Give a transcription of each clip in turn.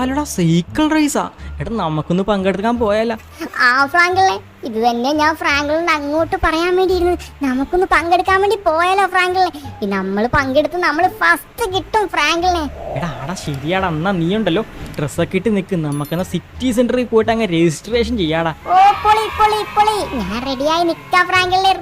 കൊള്ളാലോടാ cycle റേസാ. എടാ നമുക്കൊന്ന് പങ്കെടുക്കാൻ പോയാലോ. ആ ഫ്രാങ്കിളേ ഇത് തന്നെ ഞാൻ ഫ്രാങ്കിളിന് അങ്ങോട്ട് പറയാൻ വേണ്ടിയിരുന്നു. നമുക്കൊന്ന് പങ്കെടുക്കാൻ വേണ്ടി പോയാലോ ഫ്രാങ്കിളിനെ നമ്മൾ പങ്കെടുത്ത് നമ്മൾ ഫസ്റ്റ് കിട്ടും ഫ്രാങ്കിളിനെ. എടാ ആടാ ശരിയാടാ എന്നാ നീ ഉണ്ടല്ലോ ഡ്രസ്സൊക്കെ ഇട്ട് നിൽക്ക് നമുക്കെന്നാ സിറ്റി സെന്ററിൽ പോയിട്ട് അങ്ങ് രജിസ്ട്രേഷൻ ചെയ്യാടാ. ഓ പൊളി പൊളി പൊളി. ഞാൻ റെഡിയായി നിൽക്കാം ഫ്രാങ്കിളിനെ.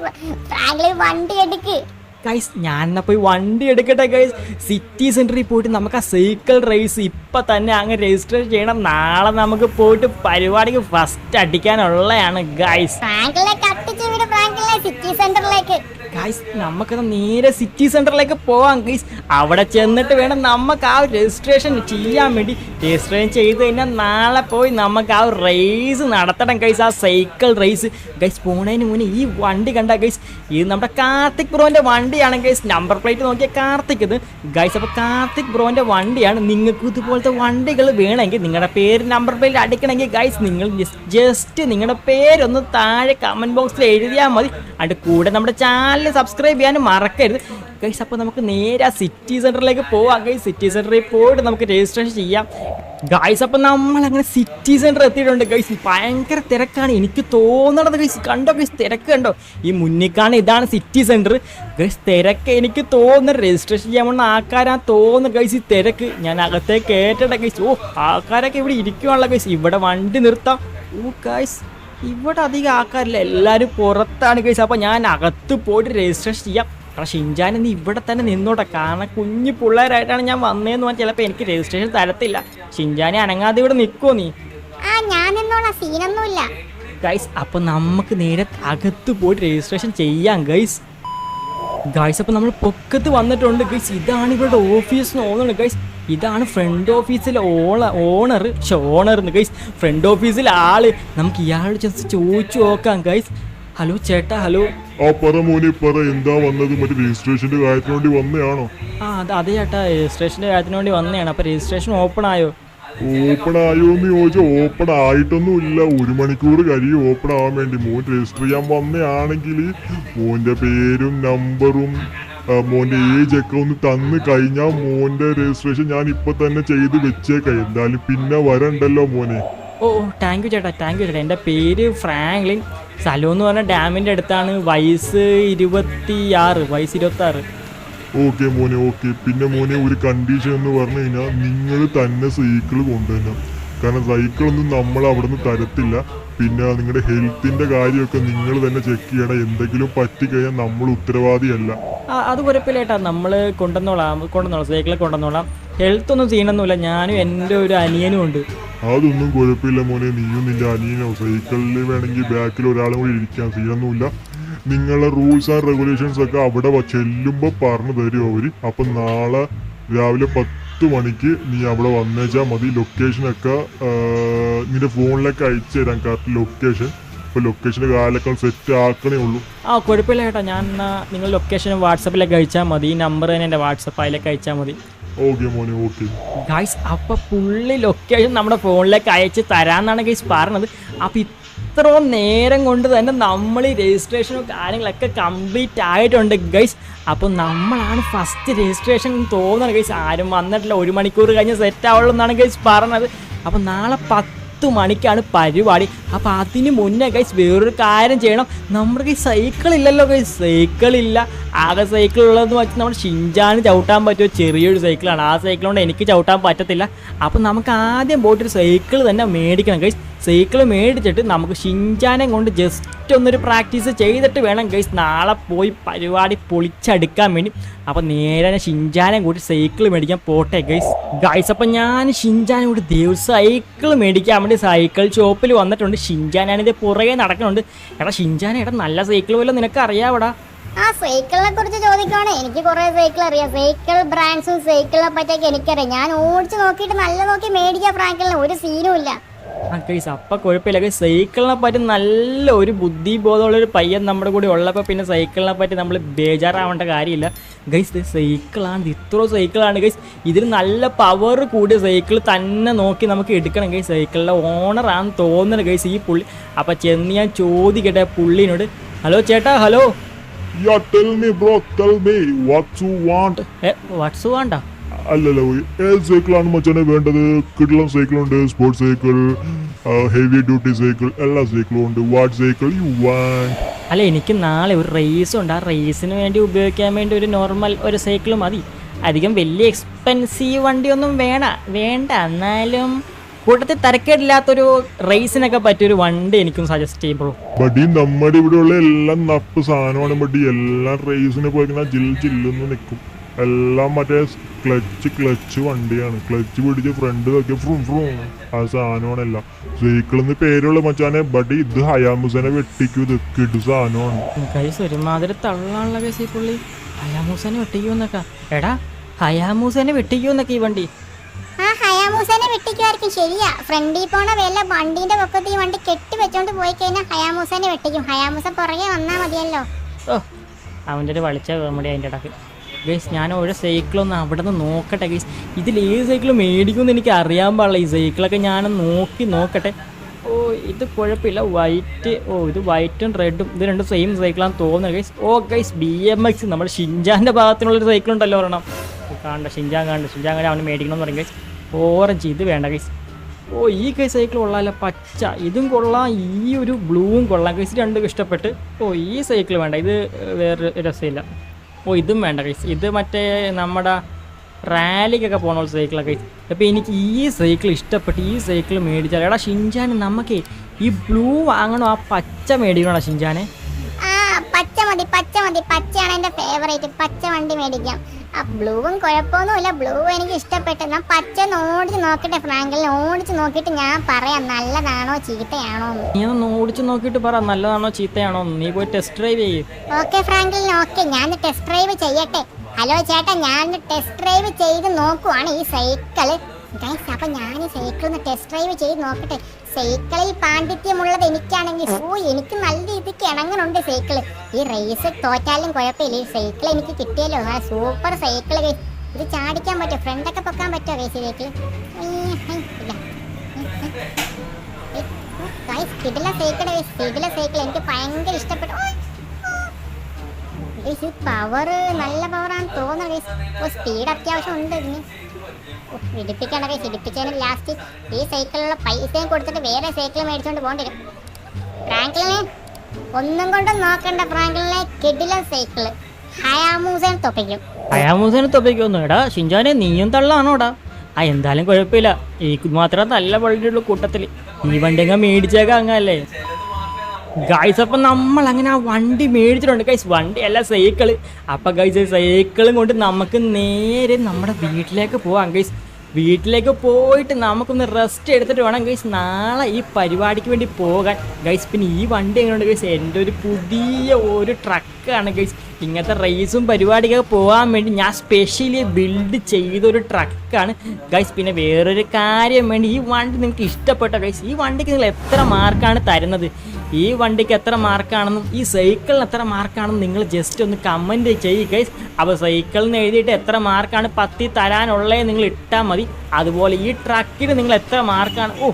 ഫ്രാങ്കിളിൻ വണ്ടി എടുക്ക്. ഗൈസ് ഞാൻ എന്നാ പോയി വണ്ടി എടുക്കട്ടെ ഗൈസ് സിറ്റി സെന്ററിൽ പോയിട്ട് നമുക്ക് ആ സൈക്കിൾ റേസ് ഇപ്പം തന്നെ അങ്ങ് രജിസ്റ്റർ ചെയ്യണം. നാളെ നമുക്ക് പോയിട്ട് പരിപാടിക്ക് ഫസ്റ്റ് അടിക്കാനുള്ളതാണ് ഗൈസ് സിറ്റി സെന്ററിലേക്ക് ഗൈസ് നമുക്കത് നേരെ സിറ്റി സെന്ററിലേക്ക് പോവാം ഗൈസ് അവിടെ ചെന്നിട്ട് വേണം നമുക്ക് ആ രജിസ്ട്രേഷൻ ചെയ്യാൻ വേണ്ടി. രജിസ്ട്രേഷൻ ചെയ്ത് കഴിഞ്ഞാൽ നാളെ പോയി നമുക്ക് ആ റേസ് നടത്തണം ഗൈസ് ആ സൈക്കിൾ റേസ് ഗൈസ് പോണതിന് മുന്നേ ഈ വണ്ടി കണ്ട ഗൈസ് ഇത് നമ്മുടെ കാർത്തിക് ബ്രോന്റെ വണ്ടിയാണ് ഗൈസ് നമ്പർ പ്ലേറ്റ് നോക്കിയ കാർത്തിക് ഇത്. ഗൈസ് അപ്പോൾ കാർത്തിക് ബ്രോന്റെ വണ്ടിയാണ്. നിങ്ങൾക്ക് ഇതുപോലത്തെ വണ്ടികൾ വേണമെങ്കിൽ നിങ്ങളുടെ പേര് നമ്പർ പ്ലേറ്റ് അടിക്കണമെങ്കിൽ ഗൈസ് നിങ്ങൾ ജസ്റ്റ് നിങ്ങളുടെ പേരൊന്ന് താഴെ കമന്റ് ബോക്സിൽ എഴുതിയാൽ മതി. അതിന്റെ കൂടെ നമ്മുടെ ചാനൽ സബ്സ്ക്രൈബ് ചെയ്യാനും മറക്കരുത്. ഗൈസ് അപ്പോൾ നമുക്ക് നേരെ സിറ്റി സെന്ററിലേക്ക് പോവാം. ഗൈസ് സിറ്റി സെന്ററിൽ പോയിട്ട് നമുക്ക് രജിസ്ട്രേഷൻ ചെയ്യാം. ഗൈസ് അപ്പം നമ്മൾ അങ്ങനെ സിറ്റി സെന്റർ എത്തിയിട്ടുണ്ട്. ഗൈസ് ഭയങ്കര തിരക്കാണ്. എനിക്ക് തോന്നണത് ഗൈസ് കണ്ടോ? ഗൈസ് തിരക്ക് കണ്ടോ? ഈ മുന്നിക്കാണ് ഇതാണ് സിറ്റി സെന്റർ ഗൈസ് തിരക്ക് എനിക്ക് തോന്നുന്നു. രജിസ്ട്രേഷൻ ചെയ്യാൻ പോകുന്ന ആൾക്കാരാ തോന്നുന്നു. ഗൈസ് ഈ തിരക്ക് ഞാൻ അകത്തേക്ക് ഏറ്റട്ടെ ഗൈസ് ഓ ആൾക്കാരൊക്കെ ഇവിടെ ഇരിക്കുവാണല്ലോ. ഗൈസ് ഇവിടെ വണ്ടി നിർത്താം. ഓ ഗൈസ് ഇവിടെ അധികം ആൾക്കാരില്ല എല്ലാവരും പുറത്താണ് കഴിച്ചത് അപ്പോൾ ഞാൻ അകത്ത് പോയിട്ട് രജിസ്ട്രേഷൻ ചെയ്യാം. കാരണം ഷിൻജാൻ നീ ഇവിടെ തന്നെ നിന്നോട്ടെ കാരണം കുഞ്ഞു പിള്ളേരായിട്ടാണ് ഞാൻ വന്നതെന്ന് പറഞ്ഞാൽ ചിലപ്പോൾ എനിക്ക് രജിസ്ട്രേഷൻ തരത്തില്ല. ഷിൻജാനെ അനങ്ങാതെ ഇവിടെ നിൽക്കുമോ നീ? ആ ഞാൻ നിന്നോളാം. സീനൊന്നുമില്ല. ഗൈസ് അപ്പോൾ നമുക്ക് നേരെ അകത്ത് പോയിട്ട് രജിസ്ട്രേഷൻ ചെയ്യാം ഗൈസ് ഗൈസ് അപ്പോൾ നമ്മൾ പൊക്കത്ത് വന്നിട്ടുണ്ട് ഗൈസ് ഇതാണ് ഇവരുടെ ഓഫീസ് തോന്നുന്നുണ്ട് ഗൈസ് ഇതാണ് ഫ്രണ്ട് ഓഫീസിലെ ഓണ ഓണർ പക്ഷെ ഓണർ ഗൈസ് ഫ്രണ്ട് ഓഫീസിലെ ആൾ. നമുക്ക് ഇയാളോട് ജസ്റ്റ് ചോദിച്ചു നോക്കാം ഗൈസ് ഹലോ ചേട്ടാ ഹലോ ആ പറ മോനെ പറ. എന്താ വന്നത്? മറ്റേ രജിസ്ട്രേഷന്റെ കാര്യത്തിന് വേണ്ടി വന്നതാണോ ആ അത് അതെ ചേട്ടാ രജിസ്ട്രേഷന്റെ കാര്യത്തിന് വേണ്ടി വന്നതാണ് അപ്പോൾ രജിസ്ട്രേഷൻ ഓപ്പൺ ആയോ? ഓപ്പൺ ആയോ എന്ന് ചോദിച്ചാൽ ഓപ്പൺ ആയിട്ടൊന്നും ഇല്ല ഒരു മണിക്കൂർ കഴിയും ഓപ്പൺ ആവാൻ വേണ്ടി. മോൻ രജിസ്റ്റർ ചെയ്യാൻ വന്നയാണെങ്കിൽ മോന്റെ പേരും നമ്പറും ഈ ഏജ് ഒക്കെ ഒന്ന് തന്നു കഴിഞ്ഞാൽ മോന്റെ രജിസ്ട്രേഷൻ ഞാൻ ഇപ്പൊ തന്നെ ചെയ്ത് വെച്ചേക്കാം. എന്തായാലും പിന്നെ വരണ്ടല്ലോ മോനെ. ഓ താങ്ക് യു ചേട്ടാ താങ്ക് യു ചേട്ടാ. എന്റെ പേര് ഫ്രാങ്ക്ലിൻ സ്ഥലം എന്ന് പറഞ്ഞാൽ ഡാമിന്റെ അടുത്താണ്. വയസ്സ് ഇരുപത്തി ആറ് വയസ്സ് ഇരുപത്തി ആറ് ഓക്കെ മോനെ ഓക്കെ. പിന്നെ മോനെ ഒരു കണ്ടീഷൻ എന്ന് പറഞ്ഞു കഴിഞ്ഞാൽ നിങ്ങൾ തന്നെ സൈക്കിൾ കൊണ്ടുവരണം. കാരണം സൈക്കിളൊന്നും നമ്മൾ അവിടെ നിന്ന് തരത്തില്ല. പിന്നെ നിങ്ങളുടെ ഹെൽത്തിന്റെ കാര്യമൊക്കെ നിങ്ങൾ തന്നെ ചെക്ക് ചെയ്യണം. എന്തെങ്കിലും പറ്റിക്കഴിഞ്ഞാൽ നമ്മൾ ഉത്തരവാദിയല്ല. അത് കുഴപ്പമില്ലേട്ടാ. നമ്മൾ നമ്മൾ കൊണ്ടുവന്നോളാം കൊണ്ടുവന്നോളാം സൈക്കിളിൽ കൊണ്ടുവന്നോളാം. ഹെൽത്ത് ഒന്നും ചെയ്യണമെന്നില്ല ഞാനും എന്റെ ഒരു അനിയനും ഉണ്ട്. അതൊന്നും കുഴപ്പമില്ല മോനെ. നീയും നിന്റെ അനിയനോ സൈക്കിളിൽ വേണമെങ്കിൽ ബാക്കിൽ ഒരാളും കൂടി ഇരിക്കാൻ ചെയ്യണമെന്നില്ല നിങ്ങളെ റൂൾസ് ആൻഡ് റെഗുലേഷൻസ് ഒക്കെ അവിടെ ചെല്ലുമ്പോൾ പറഞ്ഞു തരും അവർ? അപ്പൊ നാളെ രാവിലെ പത്ത് മണിക്ക് നീ അവിടെ വന്നേച്ചാൽ മതി. ലൊക്കേഷനൊക്കെ നിന്റെ ഫോണിലേക്ക് അയച്ചു തരാം. കറക്റ്റ് ലൊക്കേഷൻ ഇപ്പൊ ലൊക്കേഷന്റെ കാലൊക്കെ സെറ്റ് ആക്കണേ ഉള്ളൂ. ആ കുഴപ്പമില്ല കേട്ടോ. ഞാൻ എന്നാ നിങ്ങൾ ലൊക്കേഷൻ വാട്സപ്പിലേക്ക് അയച്ചാൽ മതി. ഈ നമ്പർ തന്നെ എന്റെ വാട്സപ്പ് അതിലേക്ക് അയച്ചാൽ മതി. ഓക്കെ മോനെ ഓക്കെ ഗൈസ് അപ്പൊ പുള്ളി ലൊക്കേഷൻ നമ്മുടെ ഫോണിലേക്ക് അയച്ച് തരാന്നാണ് ഗൈസ് പറഞ്ഞത്. അപ്പോൾ ഇത്രയും നേരം കൊണ്ട് തന്നെ നമ്മൾ ഈ രജിസ്ട്രേഷനും കാര്യങ്ങളൊക്കെ കംപ്ലീറ്റ് ആയിട്ടുണ്ട് ഗൈസ് അപ്പോൾ നമ്മളാണ് ഫസ്റ്റ് രജിസ്ട്രേഷൻ തോന്നുന്നത് ഗൈസ് ആരും വന്നിട്ടില്ല. ഒരു മണിക്കൂർ കഴിഞ്ഞ് സെറ്റ് ആവുള്ളൂ എന്നാണ് ഗൈസ് പറഞ്ഞത്. അപ്പോൾ നാളെ പത്ത് മണിക്കാണ് പരിപാടി. അപ്പോൾ അതിന് മുന്നേ ഗൈസ് വേറൊരു കാര്യം ചെയ്യണം. നമ്മുടെ കൈ സൈക്കിൾ ഇല്ലല്ലോ ഗൈസ് സൈക്കിൾ ഇല്ല. ആകെ സൈക്കിൾ ഉള്ളതെന്ന് വെച്ചാൽ നമ്മൾ ഷിഞ്ചാന് ചവിട്ടാൻ പറ്റുമോ ചെറിയൊരു സൈക്കിളാണ് ആ സൈക്കിൾ കൊണ്ട് എനിക്ക് ചവിട്ടാൻ പറ്റത്തില്ല. അപ്പോൾ നമുക്ക് ആദ്യം പോയിട്ട് ഒരു സൈക്കിൾ തന്നെ മേടിക്കണം ഗൈസ് സൈക്കിൾ മേടിച്ചിട്ട് നമുക്ക് ഷിഞ്ചാനെ കൊണ്ട് ജസ്റ്റ് ഒന്നൊരു പ്രാക്ടീസ് ചെയ്തിട്ട് വേണം ഗൈസ് നാളെ പോയി പരിപാടി പൊളിച്ചെടുക്കാൻ വേണ്ടി. അപ്പോൾ നേരെ ഷിഞ്ചാനെ കൂടി സൈക്കിൾ മേടിക്കാൻ പോട്ടെ ഗൈസ് ഗൈസ് അപ്പം ഞാൻ ഷിഞ്ചാനെ കൂടി ദിവസം സൈക്കിൾ മേടിക്കാൻ വേണ്ടി സൈക്കിൾ ഷോപ്പിൽ വന്നിട്ടുണ്ട്. ഷിഞ്ചാനാണിത് പുറകെ നടക്കുന്നുണ്ട്. എടാ ഷിഞ്ചാനെ എടാ നല്ല സൈക്കിൾ പോലും നിനക്ക് അറിയാവടാ ആ സൈക്കിളിനെ കുറിച്ച് ചോദിക്കുവാണ്. എനിക്ക് കുറെ സൈക്കിൾ അറിയാം. സൈക്കിൾ ബ്രാൻഡ്സും സൈക്കിളിനെ പറ്റിയൊക്കെ എനിക്കറിയാം. ഞാൻ ഓടിച്ച് നോക്കിയിട്ട് നല്ല നോക്കി മേടിക്കാം ഫ്രാങ്കിളിന് ഒരു സീനും ഇല്ല. ഗൈസ് അപ്പം കുഴപ്പമില്ല. ഗൈസ് സൈക്കിളിനെ പറ്റി നല്ല ഒരു ബുദ്ധിബോധമുള്ള ഒരു പയ്യൻ നമ്മുടെ കൂടെ ഉള്ളപ്പോൾ പിന്നെ സൈക്കിളിനെ പറ്റി നമ്മൾ ബേജാറാവേണ്ട കാര്യമില്ല. ഗൈസ് സൈക്കിളാണ്. ഇത് ഇത്ര സൈക്കിളാണ്. ഗൈസ് ഇതിൽ നല്ല പവർ കൂടിയ സൈക്കിൾ തന്നെ നോക്കി നമുക്ക് എടുക്കണം. ഗൈസ് സൈക്കിളിന്റെ ഓണറാണെന്ന് തോന്നുന്നത് ഗൈസ് ഈ പുള്ളി അപ്പം ചെന്ന് ഞാൻ ചോദിക്കട്ടെ പുള്ളിനോട്. ഹലോ ചേട്ടാ hello Yeah, tell me, bro, tell me what you want. ഏ want? വേണ്ട അല്ലല്ല പോയി ഏത് സൈക്കിളാണ് മച്ചാനെ വേണ്ടത്? കിഡ്ലം സൈക്കിളുണ്ട് sports cycle heavy duty cycle എല്ലാ സൈക്കിളും ഉണ്ട്. വാട്ട് സൈക്കിൾ യു വാണ്ട് അല്ല എനിക്ക് നാളെ ഒരു റേസ് ഉണ്ട്. ആ റേസിന് വേണ്ടി ഉപയോഗിക്കാൻ വേണ്ടി ഒരു നോർമൽ ഒരു സൈക്കിൾ മതി. അധികം വലിയ എക്സ്പെൻസീവ് വണ്ടിയൊന്നും വേണ വേണ്ട. എന്നാലും കൂട്ടത്തിൽ തരക്കേടില്ലാത്തൊരു റേസിനൊക്കെ പറ്റിയൊരു വണ്ടി എനിക്കും സജസ്റ്റ് ചെയ്യും ബ്രോ ബഡി നമ്മുടെ ഇവിടെയുള്ള എല്ലാം നപ്പ് സാധനമാണ് ബഡി എല്ലാം റേസിന് പോയിക്കുന്ന ജിൽ ജില്ലെന്ന് നിൽക്കും എല്ലാം മറ്റേ ക്ലച്ച് ക്ലച്ച് വണ്ടിയാണ്. ക്ലച്ച് പിടിച്ച് ഫ്രണ്ട് നോക്കി ഫ്രും ഫ്രും ആ സാധനമാണ് എല്ലാം സൈക്കിൾ എന്ന് പേരുള്ള മച്ചാനെ ബഡി ഇത് ഹയാമുസനെ വെട്ടിക്കും ഇത് കിടു സാധനമാണ്. ഒരുമാതിരി തള്ളാണല്ലോ കേസ് ഈ പുള്ളി. ഹയാമൂസനെ വെട്ടിക്കുമെന്നൊക്കെ എടാ ഹയാമൂസനെ വെട്ടിക്കുമെന്നൊക്കെ ഈ വണ്ടി. ആ ഹയാമൂസനെ വെട്ടിക്കുമായിരിക്കും ശരിയാ. ഫ്രണ്ടിൽ പോണ വല്ല വണ്ടീന്റെ പൊക്കത്ത് ഈ വണ്ടി കെട്ടി വെച്ചോണ്ട് പോയി കഴിഞ്ഞാൽ ഹയാമൂസനെ വെട്ടിക്കും. ഹയാമൂസ പുറകെ വന്നാ മതിയല്ലോ. ഓ അവന്റെ ഒരു വളിച്ച കോമഡി അതിന്റെ ഇടയ്ക്ക് ഗൈസ് ഞാൻ ഓരോ സൈക്കിളൊന്ന് അവിടെ നിന്ന് നോക്കട്ടെ ഗൈസ്. ഇതിൽ ഏത് സൈക്കിൾ മേടിക്കുമെന്ന് എനിക്ക് അറിയാൻ പാടില്ല. ഈ സൈക്കിളൊക്കെ ഞാൻ നോക്കി നോക്കട്ടെ. ഓ ഇത് കുഴപ്പമില്ല. വൈറ്റ് ഓ ഇത് വൈറ്റും റെഡും ഇത് രണ്ടും സെയിം സൈക്കിളാണെന്ന് തോന്നുന്നത് ഗൈസ്. ഓ ഗൈസ് ബി എം എക്സ് നമ്മുടെ ഷിൻജാന്റെ ഭാഗത്തിനുള്ളൊരു സൈക്കിൾ ഉണ്ടല്ലോ ഒരെണ്ണം. കാണണ്ട ഷിൻജാൻ കാണണ്ട ഷിൻജാൻ കാണാൻ അവന് മേടിക്കണമെന്ന് പറയും ഗൈസ്. ഓറഞ്ച് ഇത് വേണ്ട ഗൈസ്. ഓ ഈ കൈ സൈക്കിൾ കൊള്ളാമല്ല പച്ച. ഇതും കൊള്ളാം. ഈ ഒരു ബ്ലൂവും കൊള്ളാം. കൈസ് രണ്ടും ഇഷ്ടപ്പെട്ട്. ഓ ഈ സൈക്കിൾ വേണ്ട. ഇത് വേറെ രസമില്ല. ഓ ഇതും വേണ്ട കൈസ് ഇത് മറ്റേ നമ്മുടെ റാലിക്കൊക്കെ പോകണ സൈക്കിളൊക്കെ അപ്പോൾ എനിക്ക് ഈ സൈക്കിൾ ഇഷ്ടപ്പെട്ട് ഈ സൈക്കിൾ മേടിച്ചാൽ എടാ ഷിൻജാൻ നമുക്ക് ഈ ബ്ലൂ വാങ്ങണോ ആ പച്ച മേടിക്കണോ ഷിൻജാനെ? പച്ച മതി പച്ച മതി. പച്ചയാണ് എന്റെ ഫേവറേറ്റ് പച്ച വണ്ടി മേടിക്കാം. ആ ബ്ലൂവും കുഴപ്പമൊന്നുമില്ല. ബ്ലൂ എനിക്ക് ഇഷ്ടപ്പെട്ടു. ഞാൻ പച്ച ഓടിച്ച് നോക്കട്ടെ ഫ്രാങ്കിൽ ഓടിച്ച് നോക്കിയിട്ട് ഞാൻ പറയാം നല്ലതാണോ ചീത്തയാണോ നീ ഒന്ന് ഓടിച്ച് നോക്കിയിട്ട് പറ നല്ലതാണോ ചീത്തയാണോ. നീ പോയി ടെസ്റ്റ് ഡ്രൈവ് ചെയ്യ്. ഓക്കെ ഫ്രാങ്കിൽ ഓക്കെ ഞാൻ ടെസ്റ്റ് ഡ്രൈവ് ചെയ്യട്ടെ. ഹലോ ചേട്ടാ ഞാൻ ടെസ്റ്റ് ഡ്രൈവ് ചെയ്ത് നോക്കുവാണ് ഈ സൈക്കിൾ ഗൈസ് അപ്പൊ ഞാൻ ഈ സൈക്കിൾ ഒന്ന് ടെസ്റ്റ് ഡ്രൈവ് ചെയ്ത് നോക്കട്ടെ. സൈക്കിളിൽ പാണ്ഡിത്യമുള്ളത് എനിക്കാണെങ്കിൽ ഓ എനിക്ക് നല്ല രീതിക്ക് കിണങ്ങനുണ്ട് സൈക്കിൾ. ഈ റേസ് തോറ്റാലും കുഴപ്പമില്ല. ഈ സൈക്കിൾ എനിക്ക് കിട്ടിയല്ലോ ആ സൂപ്പർ സൈക്കിൾ ഇത് ചാടിക്കാൻ പറ്റുമോ? ഫ്രണ്ടൊക്കെ പൊക്കാൻ പറ്റുമോ ഗൈസ് ഇതിലേക്ക് ഇല്ല. ഗൈസ് കിടില സൈക്കിൾ ഗൈസ് കിടില സൈക്കിൾ എനിക്ക് ഭയങ്കര ഇഷ്ടപ്പെട്ടു. ഗൈസ് പവർ നല്ല പവറാണ് തോന്നുന്നത് ഗൈസ് ഓ സ്പീഡ് അത്യാവശ്യം ഉണ്ട് ഇതിന്. ഓ, ഇടിപ്പിക്കണ്ട ലാസ്റ്റ് ഈ സൈക്കിളിലുള്ള പൈസയും കൊടുത്തിട്ട് വേറെ സൈക്കിൾ മേടിച്ചോണ്ട് പോകേണ്ടി വരും. ഫ്രാങ്ക്ലിനെ ഒന്നും കൊണ്ടും നോക്കണ്ട ഫ്രാങ്ക്ലിനെ കെഡില സൈക്കിൾ ഹയാമൂസൻ തൊപ്പിക്കും. അയാമൂസനെ തൊപ്പിക്കൊന്നും എടാ ഷിൻജാനെ നീയും തള്ളാണോടാ. ആ എന്തായാലും കുഴപ്പമില്ല. ഈ മാത്രം നല്ല വണ്ടിയുള്ള കൂട്ടത്തിൽ ഈ വണ്ടി അങ്ങ് മേടിച്ചേക്കാം അങ്ങല്ലേ ഗൈസ് അപ്പം നമ്മൾ അങ്ങനെ ആ വണ്ടി മേടിച്ചിട്ടുണ്ട്. ഗൈസ് വണ്ടി അല്ല സൈക്കിൾ. അപ്പം ഗൈസ് സൈക്കിളും കൊണ്ട് നമുക്ക് നേരെ നമ്മുടെ വീട്ടിലേക്ക് പോവാം ഗൈസ് വീട്ടിലേക്ക് പോയിട്ട് നമുക്കൊന്ന് റെസ്റ്റ് എടുത്തിട്ട് വേണം ഗൈസ് നാളെ ഈ പരിപാടിക്ക് വേണ്ടി പോകാൻ. ഗൈസ് പിന്നെ ഈ വണ്ടി എങ്ങനെയുണ്ട് ഗൈസ് എന്റെ ഒരു പുതിയ ഒരു ട്രക്കാണ് ഗൈസ് ഇങ്ങനത്തെ റേസും പരിപാടിക്കൊക്കെ പോകാൻ വേണ്ടി ഞാൻ സ്പെഷ്യലി ബിൽഡ് ചെയ്തൊരു ട്രക്കാണ് ഗൈസ് പിന്നെ വേറൊരു കാര്യം വേണ്ടി ഈ വണ്ടി നിങ്ങൾക്ക് ഇഷ്ടപ്പെട്ട ഗൈസ് ഈ വണ്ടിക്ക് നിങ്ങൾ എത്ര മാർക്കാണ് തരുന്നത്? ഈ വണ്ടിക്ക് എത്ര മാർക്കാണെന്നും ഈ സൈക്കിളിന് എത്ര മാർക്കാണെന്നും നിങ്ങൾ ജസ്റ്റ് ഒന്ന് കമന്റ് ചെയ്യുക അപ്പോൾ സൈക്കിളിന് എഴുതിയിട്ട് എത്ര മാർക്കാണ് പത്തി തരാനുള്ളത് നിങ്ങൾ ഇട്ടാൽ മതി. അതുപോലെ ഈ ട്രക്കിന് നിങ്ങൾ എത്ര മാർക്കാണ് ഓ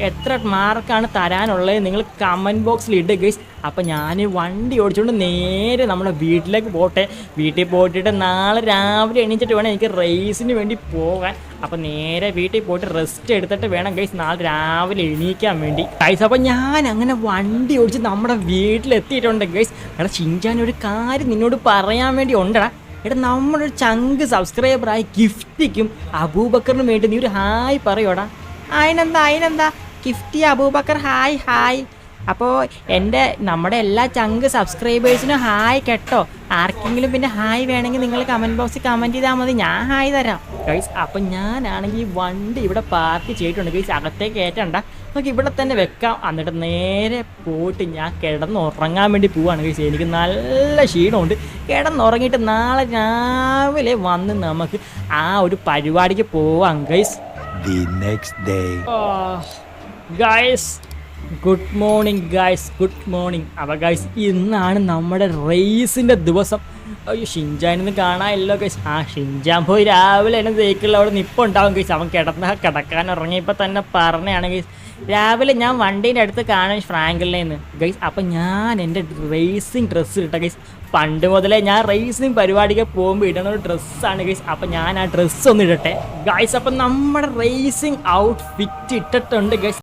എത്ര മാർക്കാണ് തരാനുള്ളത് നിങ്ങൾ കമന്റ് ബോക്സിൽ ഇടുക അപ്പോൾ ഞാൻ വണ്ടി ഓടിച്ചുകൊണ്ട് നേരെ നമ്മുടെ വീട്ടിലേക്ക് പോട്ടെ. വീട്ടിൽ പോയിട്ട് നാളെ രാവിലെ എണീച്ചിട്ട് വേണം എനിക്ക് റേസിന് വേണ്ടി പോകാൻ. അപ്പോൾ നേരെ വീട്ടിൽ പോയിട്ട് റെസ്റ്റ് എടുത്തിട്ട് വേണം ഗൈസ് നാളെ രാവിലെ എണീക്കാൻ വേണ്ടി. ഗൈസ് അപ്പോൾ ഞാൻ അങ്ങനെ വണ്ടി ഓടിച്ച് നമ്മുടെ വീട്ടിലെത്തിയിട്ടുണ്ട് ഗൈസ് എടാ ചിഞ്ചാൻ ഒരു കാര്യം നിന്നോട് പറയാൻ വേണ്ടി ഉണ്ടടാ. എടാ നമ്മളൊരു ചങ്ക് സബ്സ്ക്രൈബറായി ഗിഫ്റ്റിക്കും അബൂബക്കറിന് വേണ്ടി നീ ഒരു ഹായ് പറയോടാ. അതിനെന്താ അതിനെന്താ ഗിഫ്റ്റി അബൂബക്കർ ഹായ് ഹായ്. അപ്പോൾ എന്റെ നമ്മുടെ എല്ലാ ചങ്ക് സബ്സ്ക്രൈബേഴ്സിനും ഹായ് കേട്ടോ. ആർക്കെങ്കിലും പിന്നെ ഹായ് വേണമെങ്കിൽ നിങ്ങൾ കമന്റ് ബോക്സിൽ കമന്റ് ചെയ്താൽ മതി. ഞാൻ ഹായ് തരാം. ഗൈസ് അപ്പോൾ ഞാനാണെങ്കിൽ ഈ വണ്ടി ഇവിടെ പാർക്ക് ചെയ്തിട്ടുണ്ട്. ഗൈസ് അകത്തേക്ക് കയറ്റണ്ട. നമുക്ക് ഇവിടെ തന്നെ വെക്കാം. എന്നിട്ട് നേരെ പോയിട്ട് ഞാൻ കിടന്നുറങ്ങാൻ വേണ്ടി പോവാണ്. ഗൈസ് എനിക്ക് നല്ല ക്ഷീണമുണ്ട്. കിടന്നുറങ്ങിയിട്ട് നാളെ രാവിലെ വന്ന് നമുക്ക് ആ ഒരു പരിപാടിക്ക് പോവാം guys the next day guys good morning guys good morning അപ്പോൾ ഗായ്സ് ഇന്നാണ് നമ്മുടെ റേസിന്റെ ദിവസം. അയ്യോ ഷിൻജാനിന്ന് കാണാനില്ലോ ഗൈസ് ആ ഷിൻജാൻ പോയി രാവിലെ തന്നെ തേക്കുള്ള അവിടെ നിപ്പുണ്ടാവും ഗൈസ് അവൻ കിടന്ന കിടക്കാൻ ഇറങ്ങിയപ്പോൾ തന്നെ പറഞ്ഞാണ് ഗൈസ് രാവിലെ ഞാൻ വണ്ടീന്റെ അടുത്ത് കാണാൻ ഫ്രാങ്കിളിനെ ഗൈസ് അപ്പം ഞാൻ എന്റെ റേസിങ് ഡ്രസ്സ് ഇട്ട ഗൈസ് പണ്ട് മുതലേ ഞാൻ റേസിങ് പരിപാടിക്ക് പോകുമ്പോൾ ഇടുന്ന ഒരു ഡ്രസ്സാണ് ഗൈസ് അപ്പം ഞാൻ ആ ഡ്രസ്സ് ഒന്ന് ഇടട്ടെ. ഗൈസ് അപ്പം നമ്മുടെ റേസിംഗ് ഔട്ട്ഫിറ്റ് ഇട്ടിട്ടുണ്ട് ഗൈസ്